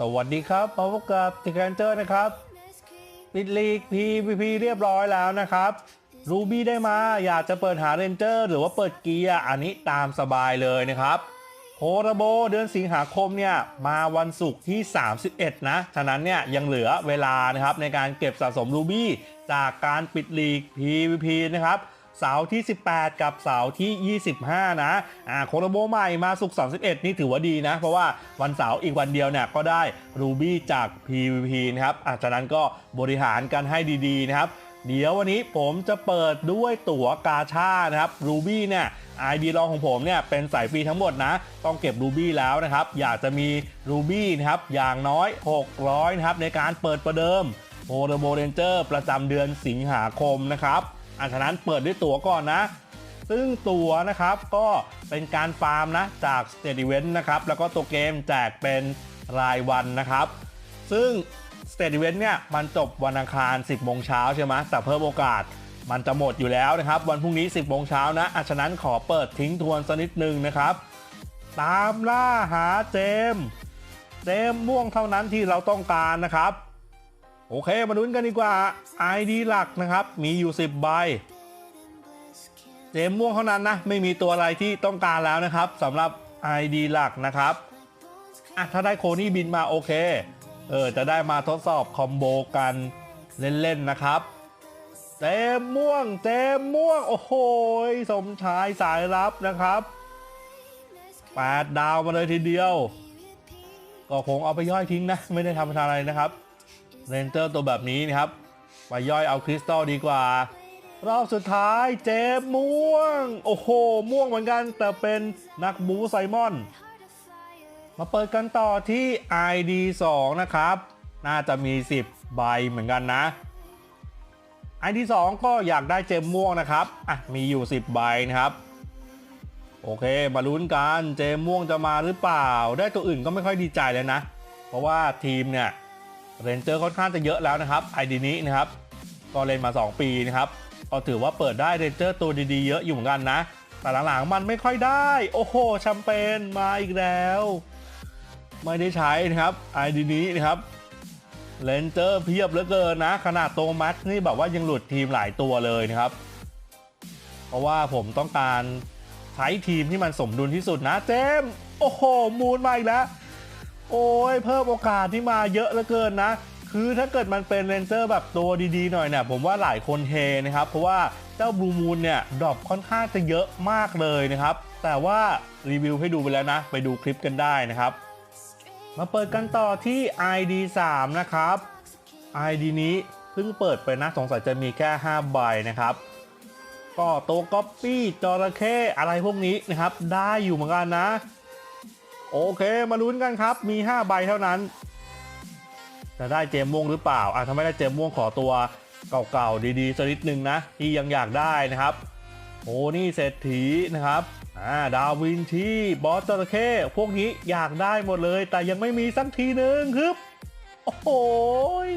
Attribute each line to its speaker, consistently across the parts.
Speaker 1: สวัสดีครับมาพบกับติกเจอร์นะครับปิดลีก PVP เรียบร้อยแล้วนะครับรูบี้ได้มาอยากจะเปิดหาเรนเจอร์หรือว่าเปิดเกียร์อันนี้ตามสบายเลยนะครับโคราโบเดือนสิงหาคมเนี่ยมาวันศุกร์ที่ 31 นะ ฉะนั้นเนี่ยยังเหลือเวลานะครับในการเก็บสะสมรูบี้จากการปิดลีก PVP นะครับ เสาร์ที่ 18 กับเสาร์ที่ 25 นะอ่าโคโรโบใหม่มาสุก31 นี่ถือว่าดีนะ เพราะว่าวันเสาร์อีกวันเดียวเนี่ยก็ได้รูบี้จาก PVP นะครับอาจากนั้นก็บริหารกันให้ดีๆนะครับเดี๋ยววันนี้ผมจะเปิดด้วยตั๋วกาชานะครับรูบี้เนี่ยไอดีรองของผมเนี่ยเป็นสายฟรีทั้งหมดนะ ต้องเก็บรูบี้แล้วนะครับ อยากจะมีรูบี้นะครับอย่างน้อย 600 นะครับ ในการเปิดประเดิมโ o โ o เรนเจอร์ประจำเดือนสิงหาคมนะครับ อันฉะนั้นเปิดด้วยตั๋วก่อนนะ ซึ่งตั๋วนะครับก็เป็นการฟาร์มนะจาก State Event นะครับ แล้วก็ตัวเกมแจกเป็นรายวันนะครับ ซึ่ง State Event เนี่ยมันจบวันอังคาร 10โมงเช้าใช่ไหมแต่เพิ่มโอกาสมันจะหมดอยู่แล้วนะครับ วันพรุ่งนี้ 10โมงเช้านะอันฉะนั้นขอเปิดทิ้งทวนสักนิดนึงนะครับ ตามล่าหาเจมส์เจมส์ม่วงเท่านั้นที่เราต้องการนะครับ โอเค มาลุ้นกันดีกว่า ID หลักนะครับ มีอยู่ 10 ใบ เจมม่วงเท่านั้นนะ ไม่มีตัวอะไรที่ต้องการแล้วนะครับสำหรับ ID หลักนะครับอะถ้าได้โคนี่บินมาโอเค เออ จะได้มาทดสอบคอมโบกันเล่น ๆ นะครับ เจมม่วง เจมม่วง โอ้โห สมชายสายลับนะครับ8ดาวมาเลยทีเดียว ก็คงเอาไปย่อยทิ้งนะ ไม่ได้ทำอะไรนะครับ เรนเจอร์ตัวแบบนี้นะครับไปย่อยเอาคริสตัลดีกว่า รอบสุดท้ายเจมม่วง โอ้โห ม่วงเหมือนกัน แต่เป็นนักบูไซมอน มาเปิดกันต่อที่ ID 2 นะครับ น่าจะมี 10 ใบเหมือนกันนะ ID 2 ก็อยากได้เจมม่วงนะครับ อะ มีอยู่ 10 ใบนะครับโอเค มาลุ้นกัน เจมม่วงจะมาหรือเปล่า ได้ตัวอื่นก็ไม่ค่อยดีใจเลยนะ เพราะว่าทีมเนี่ย เรนเจอร์ค่อนข้างจะเยอะแล้วนะครับไอดีนี้นะครับก็เล่นมา 2 ปีนะครับก็ถือว่าเปิดได้เรนเจอร์ตัวดีๆเยอะอยู่เหมือนกันนะ แต่หลังๆมันไม่ค่อยได้ โอ้โหแชมเปญมาอีกแล้ว ไม่ได้ใช้นะครับไอดีนี้นะครับเรนเจอร์เพียบเหลือเกินนะ ขนาดโตมัสนี่แบบว่ายังหลุดทีมหลายตัวเลยนะครับ เพราะว่าผมต้องการใช้ทีมที่มันสมดุลที่สุดนะเจมส์โอ้โห มูนมาอีกแล้ว โอ้ยเพิ่มโอกาสที่มาเยอะเหลือเกินนะ คือถ้าเกิดมันเป็นเรนเจอร์แบบตัวดีๆหน่อยเนี่ยผมว่าหลายคนเฮนะครับ เพราะว่าเจ้าบลูมูนเนี่ยดรอปค่อนข้างจะเยอะมากเลยนะครับ แต่ว่ารีวิวให้ดูไปแล้วนะ ไปดูคลิปกันได้นะครับ มาเปิดกันต่อที่ ID 3 นะครับ ID นี้เพิ่งเปิดไปนะสงสัยจะมีแค่5ใบนะครับก็โตก๊อปปี้จระเข้อะไรพวกนี้นะครับ ได้อยู่เหมือนกันนะ โอเคมาลุ้นกันครับ มี 5 ใบเท่านั้น จะได้เจมม่วงหรือเปล่าอะถ้าไม่ได้เจมม่วงขอตัวเก่าๆดีๆสักนิดนึงนะ ที่ยังอยากได้นะครับโอ้นี่เศรษฐีนะครับอ่าดาวินชีบอสจระเข้พวกนี้อยากได้หมดเลย แต่ยังไม่มีสักทีหนึ่งครับโอ้โหย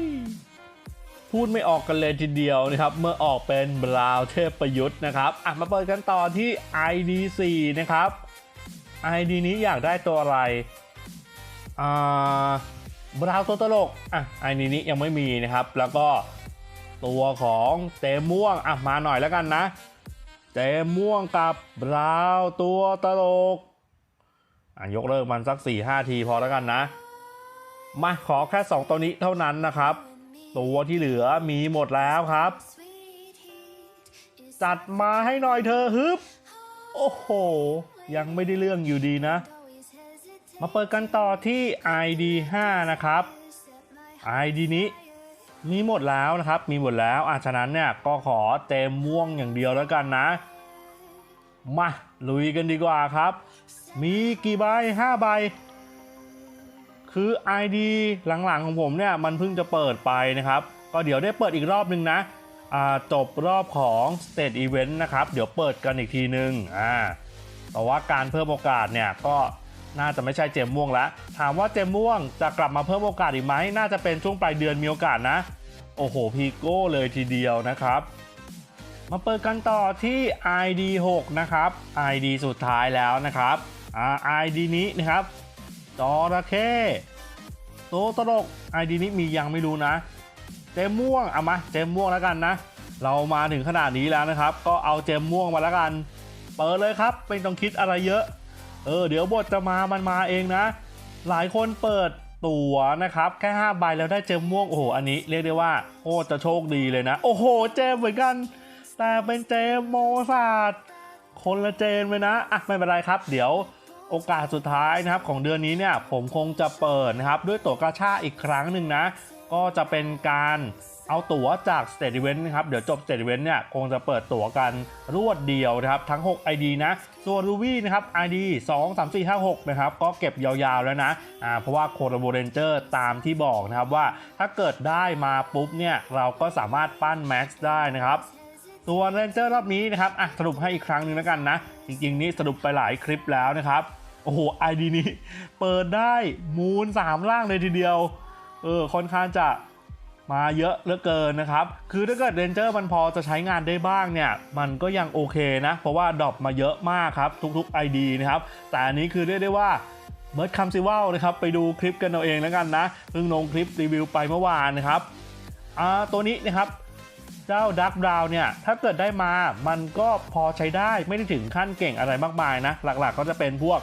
Speaker 1: พูดไม่ออกกันเลยทีเดียวนะครับ เมื่อออกเป็นบราว์เทพประยุทธ์นะครับอะมาเปิดกันต่อที่ ID4 นะครับ ID นี้อยากได้ตัวอะไรอ่าบราวตัวตลกอะ ID นี้ยังไม่มีนะครับ แล้วก็ตัวของเจมม่วงอะมาหน่อยแล้วกันนะเจมม่วงกับบราวตัวตลกอะยกเลิกมันสัก 4-5 ทีพอแล้วกันนะ มาขอแค่ 2 ตัวนี้เท่านั้นนะครับ ตัวที่เหลือมีหมดแล้วครับ จัดมาให้หน่อยเธอฮึบ โอ้โห ยังไม่ได้เรื่องอยู่ดีนะ มาเปิดกันต่อที่ ID 5 นะครับ ID นี้มีหมดแล้วนะครับ มีหมดแล้วอะฉะนั้นเนี่ยก็ขอเต็มม่วงอย่างเดียวแล้วกันนะ มาลุยกันดีกว่าครับ มีกี่ใบ5ใบ คือ ID หลังๆของผมเนี่ยมันเพิ่งจะเปิดไปนะครับ ก็เดี๋ยวได้เปิดอีกรอบนึงนะจบรอบของ State Event นะครับ เดี๋ยวเปิดกันอีกทีนึงอ่า แต่ว่าการเพิ่มโอกาสเนี่ยก็น่าจะไม่ใช่เจมม่วงแล้ว ถามว่าเจมม่วงจะกลับมาเพิ่มโอกาสอีกไหม น่าจะเป็นช่วงปลายเดือนมีโอกาสนะ โอ้โห พีโก้เลยทีเดียวนะครับ มาเปิดกันต่อที่ ID 6 นะครับ ID สุดท้ายแล้วนะครับอ่า ID นี้นะครับ จอระเข้โตตลกไอดีนี้มียังไม่รู้นะ เจมม่วง เอามา เจมม่วงแล้วกันนะ เรามาถึงขนาดนี้แล้วนะครับ ก็เอาเจมม่วงมาแล้วกัน เปิดเลยครับไม่ต้องคิดอะไรเยอะ เออ เดี๋ยวบทจะมามันมาเองนะ หลายคนเปิดตั๋วนะครับ แค่5ใบแล้วได้เจมม่วงโอ้โหอันนี้เรียกได้ว่าโคตรจะโชคดีเลยนะ โอ้โห เจมเหมือนกัน แต่เป็นเจมโมซาดคนละเจนเลยนะอะไม่เป็นไรครับ เดี๋ยวโอกาสสุดท้ายนะครับของเดือนนี้เนี่ยผมคงจะเปิดนะครับด้วยตั๋วกาชาอีกครั้งหนึ่งนะ ก็จะเป็นการ เอาตั๋วจาก State Event นะครับ เดี๋ยวจบ State Event เนี่ย คงจะเปิดตั๋วกันรวดเดียวนะครับ ทั้ง 6 ID นะ ส่วน Ruby นะครับ ID 2 3 4 5 6 นะครับ ก็เก็บยาวๆแล้วนะอ่าเพราะว่าโค r าโบเรนเจอร์ตามที่บอกนะครับว่าถ้าเกิดได้มาปุ๊บเนี่ย เราก็สามารถปั้น Max ได้นะครับส่วนเรนเจอร์รอบนี้นะครับอะสรุปให้อีกครั้งหนึ่งแล้วกันนะ จริงๆ นี่สรุปไปหลายคลิปแล้วนะครับ โอ้โห ID นี้ เปิดได้มูล3ล่างเลยทีเดียว เออ ค่อนข้างจะ มาเยอะเหลือเกินนะครับ คือถ้าเกิดเรนเจอร์มันพอจะใช้งานได้บ้างเนี่ย มันก็ยังโอเคนะ เพราะว่าดรอปมาเยอะมากครับ ทุกๆ ID นะครับ แต่อันนี้คือเรียกได้ว่าเมิร์ดคัมซิวัลนะครับ ไปดูคลิปกันเอาเองแล้วกันนะเพิ่งลงคลิปรีวิวไปเมื่อวานนะครับอ่าตัวนี้นะครับเจ้าดักบราวเนี่ย ถ้าเกิดได้มา มันก็พอใช้ได้ ไม่ได้ถึงขั้นเก่งอะไรมากมายนะ หลักๆก็จะเป็นพวก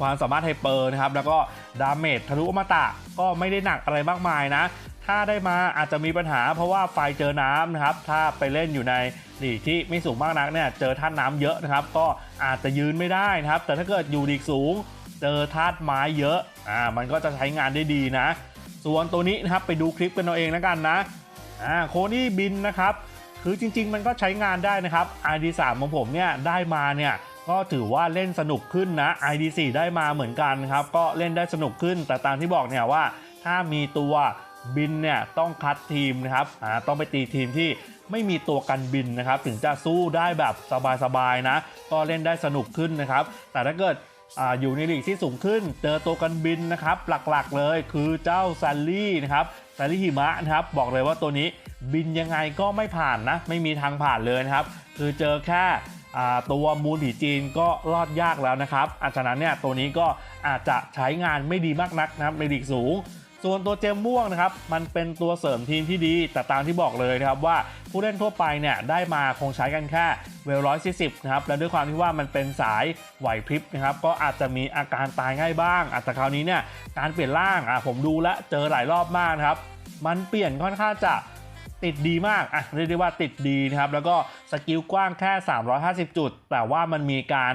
Speaker 1: ความสามารถไฮเปอร์นะครับ แล้วก็ดาเมจทะลุอมตะก็ไม่ได้หนักอะไรมากมายนะ ถ้าได้มาอาจจะมีปัญหาเพราะว่าไฟเจอน้ำนะครับ ถ้าไปเล่นอยู่ในลีกที่ไม่สูงมากนักเนี่ยเจอท่าน้ำเยอะนะครับ ก็อาจจะยืนไม่ได้นะครับ แต่ถ้าเกิดอยู่ลีกสูง เจอธาตุไม้เยอะอ่ามันก็จะใช้งานได้ดีนะ ส่วนตัวนี้นะครับไปดูคลิปกันเอาเองแล้วกันนะอ่าโคนี่บินนะครับคือจริง ๆ มันก็ใช้งานได้นะครับ ID3 ของผมเนี่ยได้มาเนี่ยก็ถือว่าเล่นสนุกขึ้นนะ ID4 ได้มาเหมือนกันครับก็เล่นได้สนุกขึ้น แต่ตามที่บอกเนี่ยว่าถ้ามีตัว บินเนี่ยต้องคัดทีมนะครับอ่าต้องไปตีทีมที่ไม่มีตัวกันบินนะครับ ถึงจะสู้ได้แบบสบายๆนะ ก็เล่นได้สนุกขึ้นนะครับ แต่ถ้าเกิดออยู่ในลีกที่สูงขึ้น เจอตัวกันบินนะครับ หลักๆเลยคือเจ้าซันลี่นะครับซันลี่หิมะนะครับ บอกเลยว่าตัวนี้บินยังไงก็ไม่ผ่านนะ ไม่มีทางผ่านเลยนะครับ คือเจอแค่ตัวมูลผีจีนก็รอดยากแล้วนะครับอาฉะนั้นเนี่ยตัวนี้ก็อาจจะใช้งานไม่ดีมากนักนะครับในลีกสูง ส่วนตัวเจมม่วงนะครับมันเป็นตัวเสริมทีมที่ดี แต่ตามที่บอกเลยนะครับว่าผู้เล่นทั่วไปเนี่ยได้มาคงใช้กันแค่เวลร้อยสินะครับและด้วยความที่ว่ามันเป็นสายไหวพริบนะครับก็อาจจะมีอาการตายง่ายบ้างแต่คราวนี้เนี่ยการเปลี่ยนร่างอะผมดูและเจอหลายรอบมากนะครับมันเปลี่ยนค่อนข้างจะ ติดดีมากอะเรียกได้ว่าติดดีนะครับ แล้วก็สกิลกว้างแค่ 350 จุด แต่ว่ามันมีการ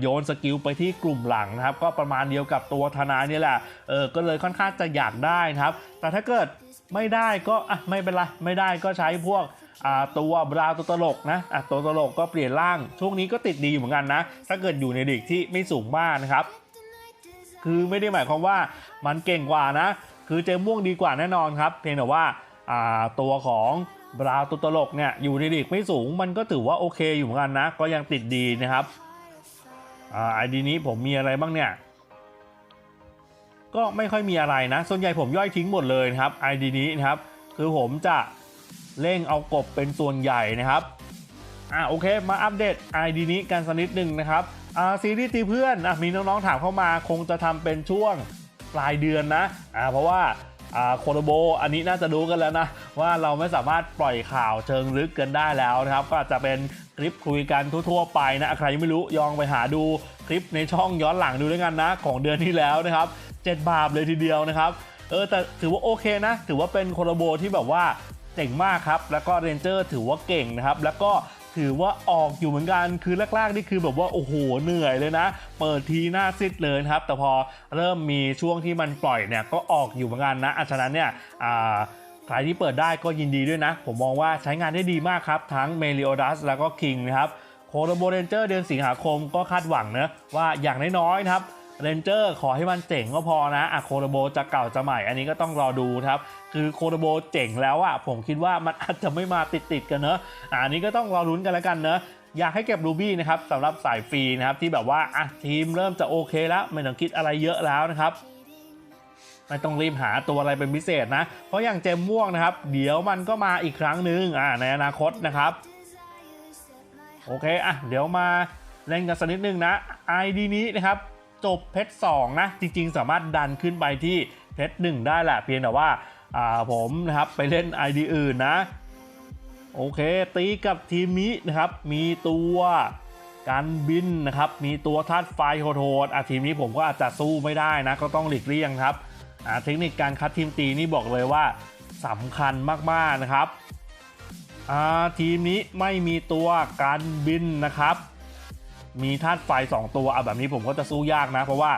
Speaker 1: โยนสกิลไปที่กลุ่มหลังนะครับ ก็ประมาณเดียวกับตัวทนายนี่แหละ เออ ก็เลยค่อนข้างจะอยากได้นะครับ แต่ถ้าเกิดไม่ได้ก็อะไม่เป็นไร ไม่ได้ก็ใช้พวกตัวบราวตัวตลกนะอะตัวตลกก็เปลี่ยนร่าง ช่วงนี้ก็ติดดีอยู่เหมือนกันนะ ถ้าเกิดอยู่ในเด็กที่ไม่สูงมากนะครับ คือไม่ได้หมายความว่ามันเก่งกว่านะ คือเจมม่วงดีกว่าแน่นอนครับ เพียงแต่ว่า ตัวของบราตัวตลกเนี่ยอยู่ในลีกไม่สูงมันก็ถือว่าโอเคอยู่เหมือนกันนะ ก็ยังติดดีนะครับอ่าไอดีนี้ผมมีอะไรบ้างเนี่ยก็ไม่ค่อยมีอะไรนะ ส่วนใหญ่ผมย่อยทิ้งหมดเลยนะครับ ID นี้นะครับ คือผมจะเร่งเอากบเป็นส่วนใหญ่นะครับอ่าโอเคมาอัปเดต ID นี้กันสักนิดหนึ่งนะครับอ่าซีรีส์ตีเพื่อนอะมีน้องๆถามเข้ามาคงจะทำเป็นช่วงปลายเดือนนะอ่าเพราะว่า โคโลโบอันนี้น่าจะรู้กันแล้วนะ ว่าเราไม่สามารถปล่อยข่าวเชิงลึกกันได้แล้วนะครับ ก็อาจจะเป็นคลิปคุยกันทั่วๆไปนะใครยังไม่รู้ยองไปหาดูคลิปในช่องย้อนหลังดูด้วยกันนะ ของเดือนที่แล้วนะครับ7บาทเลยทีเดียวนะครับเออแต่ถือว่าโอเคนะ ถือว่าเป็นโคโลโบที่แบบว่าเจ๋งมากครับ แล้วก็เรนเจอร์ถือว่าเก่งนะครับ แล้วก็ ถือว่าออกอยู่เหมือนกันคือแรกๆนี่คือแบบว่าโอ้โหเหนื่อยเลยนะ เปิดทีหน้าซิดเลยครับ แต่พอเริ่มมีช่วงที่มันปล่อยเนี่ยก็ออกอยู่เหมือนกันนะอัฉะนั้นเนี่ยอ่าใครที่เปิดได้ก็ยินดีด้วยนะ ผมมองว่าใช้งานได้ดีมากครับ ทั้งเมลิโอดัสแล้วก็คิงนะครับโคโรโบเรนเจอร์เดือนสิงหาคมก็คาดหวังนะว่าอย่างน้อยๆนะครับ เรนเจอร์ขอให้มันเจ๋งก็พอนะอะโคโรโบจะเก่าจะใหม่ อันนี้ก็ต้องรอดูครับ คือโคโรโบเจ๋งแล้วอะผมคิดว่ามันอาจจะไม่มาติดๆกันเนอะอันนี้ก็ต้องรอลุ้นกันแล้วกันเนอะอยากให้เก็บรูบี้นะครับสำหรับสายฟรีนะครับที่แบบว่าอะทีมเริ่มจะโอเคแล้ว ไม่ต้องคิดอะไรเยอะแล้วนะครับไม่ต้องรีบหาตัวอะไรเป็นพิเศษนะ เพราะอย่างเจมม่วงนะครับ เดี๋ยวมันก็มาอีกครั้งหนึ่งอ่าในอนาคตนะครับ โอเคอะเดี๋ยวมาเล่นกันสักนิดนึงนะ ID นี้นะครับ จบเพชร2นะจริง ๆ สามารถดันขึ้นไปที่เพชรหนึ่งได้แหละเพียงแต่ว่าอ่าผมนะครับไปเล่น ID อื่นนะ โอเคตีกับทีมนี้นะครับ มีตัวการบินนะครับ มีตัวธาตุไฟโหดๆอะทีมนี้ผมก็อาจจะสู้ไม่ได้นะ ก็ต้องหลีกเลี่ยงครับอ่าเทคนิคการคัดทีมตีนี่บอกเลยว่าสำคัญมากๆนะครับอ่าทีมนี้ไม่มีตัวการบินนะครับ มีธาตุไฟ 2 ตัวอะแบบนี้ผมก็จะสู้ยากนะ เพราะว่า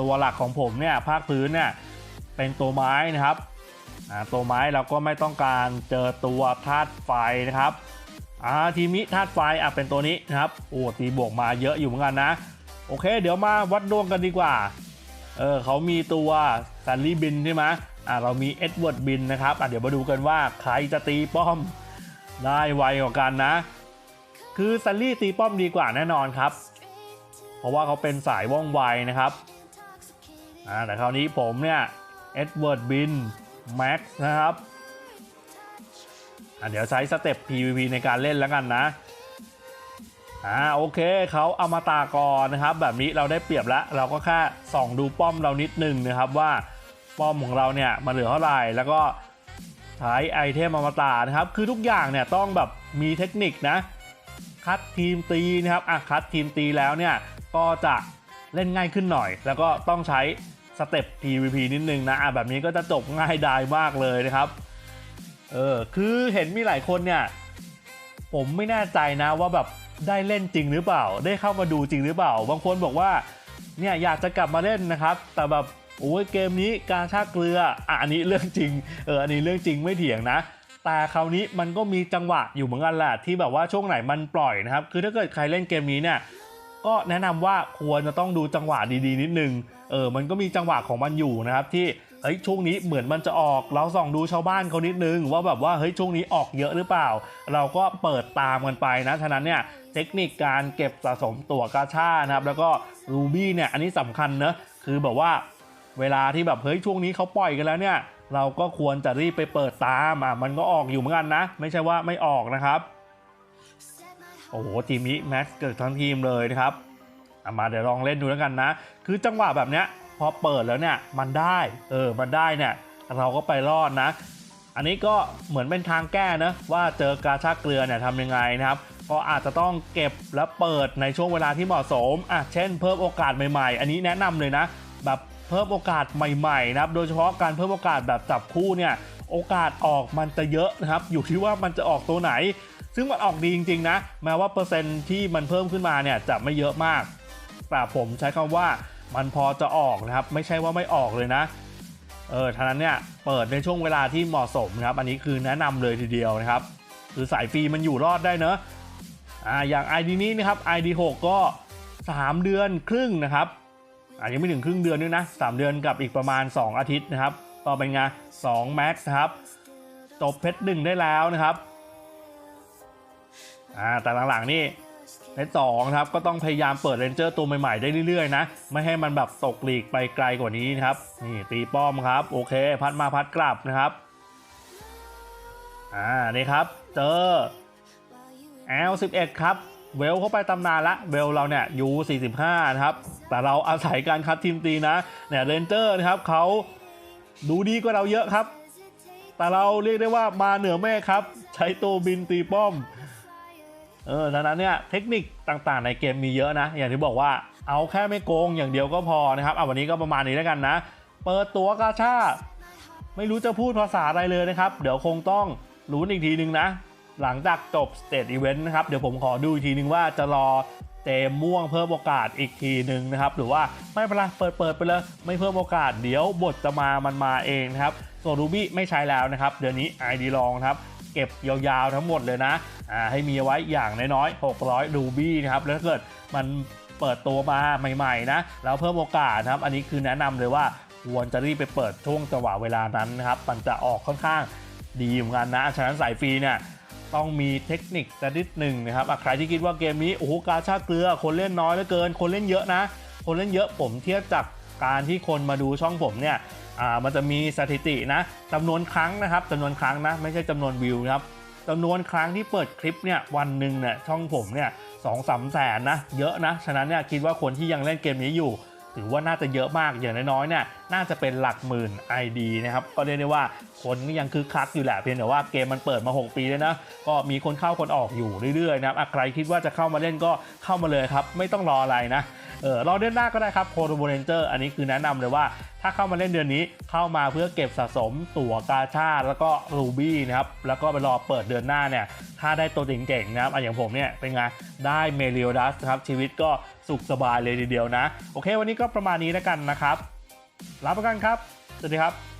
Speaker 1: ตัวหลักของผมเนี่ยภาคพื้นเนี่ยเป็นตัวไม้นะครับตัวไม้เราก็ไม่ต้องการเจอตัวธาตุไฟนะครับอาทีมนี้ธาตุไฟอะเป็นตัวนี้นะครับโอ้ตีบวกมาเยอะอยู่เหมือนกันนะ โอเค เดี๋ยวมาวัดดวงกันดีกว่าเออเขามีตัวซันลี่บินใช่ไหมอ่าเรามีเอ็ดเวิร์ดบินนะครับอะเดี๋ยวมาดูกันว่าใครจะตีป้อมได้ไวกว่ากันนะ คือซันลี่ตีป้อมดีกว่าแน่นอนครับ เพราะว่าเขาเป็นสายว่องไวนะครับแต่คราวนี้ผมเนี่ยเอ็ดเวิร์ดบินแม็กซ์นะครับเดี๋ยวใช้สเต็ป PVP ในการเล่นแล้วกันนะอ่าโอเคเขาเอามาตากรนะครับ แบบนี้เราได้เปรียบแล้ว เราก็แค่ส่องดูป้อมเรานิดนึงนะครับว่าป้อมของเราเนี่ยมันเหลือเท่าไหร่แล้วก็ใช้ไอเทมอมตะนะครับ คือทุกอย่างเนี่ยต้องแบบมีเทคนิคนะ คัดทีมตีนะครับอะคัดทีมตีแล้วเนี่ยก็จะเล่นง่ายขึ้นหน่อย แล้วก็ต้องใช้สเต็ป PVP นิดนึงนะอะแบบนี้ก็จะจบง่ายดายมากเลยนะครับเออคือเห็นมีหลายคนเนี่ยผมไม่แน่ใจนะว่าแบบได้เล่นจริงหรือเปล่า ได้เข้ามาดูจริงหรือเปล่า บางคนบอกว่าเนี่ยอยากจะกลับมาเล่นนะครับ แต่แบบโอ้ยเกมนี้การชาเกลืออะอันนี้เรื่องจริงเอออันนี้เรื่องจริงไม่เถียงนะ แต่คราวนี้มันก็มีจังหวะอยู่เหมือนกันแหละที่แบบว่าช่วงไหนมันปล่อยนะครับ คือถ้าเกิดใครเล่นเกมนี้เนี่ยก็แนะนำว่าควรจะต้องดูจังหวะดีๆ นิดนึง เออ มันก็มีจังหวะของมันอยู่นะครับที่ เฮ้ย ช่วงนี้เหมือนมันจะออก เราส่องดูชาวบ้านเขานิดนึง ว่าแบบว่า เฮ้ย ช่วงนี้ออกเยอะหรือเปล่า เราก็เปิดตามกันไปนะ ฉะนั้นเนี่ย เทคนิคการเก็บสะสมตั๋วกาชานะครับ แล้วก็รูบี้เนี่ย อันนี้สำคัญเนอะ คือแบบว่า เวลาที่แบบ เฮ้ย ช่วงนี้เขาปล่อยกันแล้วเนี่ย เราก็ควรจะรีบไปเปิดตามอะมันก็ออกอยู่เหมือนกันนะ ไม่ใช่ว่าไม่ออกนะครับ โอ้โหทีมนี้แม็กซ์เกิดทั้งทีมเลยนะครับมาเดี๋ยวลองเล่นดูแล้วกันนะ คือจังหวะแบบเนี้ยพอเปิดแล้วเนี่ยมันได้เออมันได้เนี่ยเราก็ไปรอดนะ อันนี้ก็เหมือนเป็นทางแก้นะว่าเจอกาชาเกลือเนี่ยทำยังไงนะครับก็อาจจะต้องเก็บและเปิดในช่วงเวลาที่เหมาะสมอะเช่น เพิ่มโอกาสใหม่ๆ อันนี้แนะนำเลยนะ แบบ เพิ่มโอกาสใหม่ๆนะครับ โดยเฉพาะการเพิ่มโอกาสแบบจับคู่เนี่ย โอกาสออกมันจะเยอะนะครับ อยู่ที่ว่ามันจะออกตัวไหน ซึ่งมันออกดีจริงๆนะ แม้ว่าเปอร์เซ็นต์ที่มันเพิ่มขึ้นมาเนี่ยจะไม่เยอะมาก แต่ผมใช้คำว่ามันพอจะออกนะครับ ไม่ใช่ว่าไม่ออกเลยนะ เออท่านั้นเนี่ยเปิดในช่วงเวลาที่เหมาะสมนะครับ อันนี้คือแนะนำเลยทีเดียวนะครับ คือสายฟรีมันอยู่รอดได้เนอะอ่าอย่าง ID นี้นะครับ ID 6 ก็ 3 เดือนครึ่งนะครับ อายังไม่ถึงครึ่งเดือนด้วยนะ3เดือนกับอีกประมาณ 2 อาทิตย์นะครับ ต่อเป็นไง2 Max นะครับจบเพชรหนึ่งได้แล้วนะครับอ่าแต่หลังๆนี่เพชรสองนะครับก็ต้องพยายามเปิดเรนเจอร์ตัวใหม่ๆได้เรื่อยๆนะไม่ให้มันแบบตกหลีกไปไกลกว่านี้นะครับนี่ตีป้อมครับโอเค พัดมาพัดกลับนะครับอ่านี่ครับเจอ L11 ครับ เวลเข้าไปตำนานละเวลเราเนี่ยยู45 นะครับ แต่เราอาศัยการคัดทีมตีนะเนี่ยเรนเจอร์นะครับเขาดูดีกว่าเราเยอะครับ แต่เราเรียกได้ว่ามาเหนือเมฆครับ ใช้ตัวบินตีป้อมเออดังนั้นเนี่ยเทคนิคต่างๆ ในเกมมีเยอะนะ อย่างที่บอกว่าเอาแค่ไม่โกงอย่างเดียวก็พอนะครับเอาวันนี้ก็ประมาณนี้แล้วกันนะ เปิดตัวกาชาไม่รู้จะพูดภาษาอะไรเลยนะครับ เดี๋ยวคงต้องรู้อีกทีนึงนะ หลังจากจบสเตจอีเวนต์นะครับ เดี๋ยวผมขอดูอีกทีนึงว่าจะรอเจมม่วงเพิ่มโอกาสอีกทีนึงนะครับ หรือว่าไม่เป็นไรเปิดเปิดไปเลย ไม่เพิ่มโอกาสเดี๋ยวบทจะมามันมาเองนะครับส่วนรูบี้ไม่ใช้แล้วนะครับ เดือนนี้ ID ลองครับเก็บยาวๆทั้งหมดเลยนะอ่าให้มีไว้อย่างน้อยๆ 600รูบี้นะครับแล้วถ้าเกิดมันเปิดตัวมาใหม่ๆนะแล้วเพิ่มโอกาสนะครับ อันนี้คือแนะนำเลยว่าควรจะรีบไปเปิดช่วงจังหวะเวลานั้นนะครับ มันจะออกค่อนข้างดีเหมือนกันนะฉะนั้นสายฟรีเนี่ย ต้องมีเทคนิคสักนิดหนึ่งนะครับใครที่คิดว่าเกมนี้โอ้โหกาชาเกลือคนเล่นน้อยเหลือเกิน คนเล่นเยอะนะ คนเล่นเยอะผมเทียบจากการที่คนมาดูช่องผมเนี่ยมันจะมีสถิตินะจำนวนครั้งนะครับจำนวนครั้งนะไม่ใช่จำนวนวิวนะครับจำนวนครั้งที่เปิดคลิปเนี่ยวันหนึ่งเนี่ยช่องผมเนี่ยสองสามแสนนะเยอะนะฉะนั้นเนี่ยคิดว่าคนที่ยังเล่นเกมนี้อยู่ ถือว่าน่าจะเยอะมากอย่างน้อยๆเนี่ยน่าจะเป็นหลักหมื่น ID นะครับก็เรียกได้ว่าคนก็ยังคึกคักอยู่แหละเพียงแต่ว่าเกมมันเปิดมา 6 ปีแล้วนะก็มีคนเข้าคนออกอยู่เรื่อยๆนะครับใครคิดว่าจะเข้ามาเล่นก็เข้ามาเลยครับ ไม่ต้องรออะไรนะเออรอเดือนหน้าก็ได้ครับโคโรโบเรนเจอร์อันนี้คือแนะนำเลยว่าถ้าเข้ามาเล่นเดือนนี้เข้ามาเพื่อเก็บสะสมตั๋วกาชาแล้วก็รูบี้นะครับแล้วก็ไปรอเปิดเดือนหน้าเนี่ยถ้าได้ตัวเจ๋งๆนะครับอย่างผมเนี่ยเป็นไงได้เมเรียดัสครับชีวิตก็ สุขสบายเลยทีเดียวนะ โอเค วันนี้ก็ประมาณนี้แล้วกันนะครับลาไปกันครับ สวัสดีครับ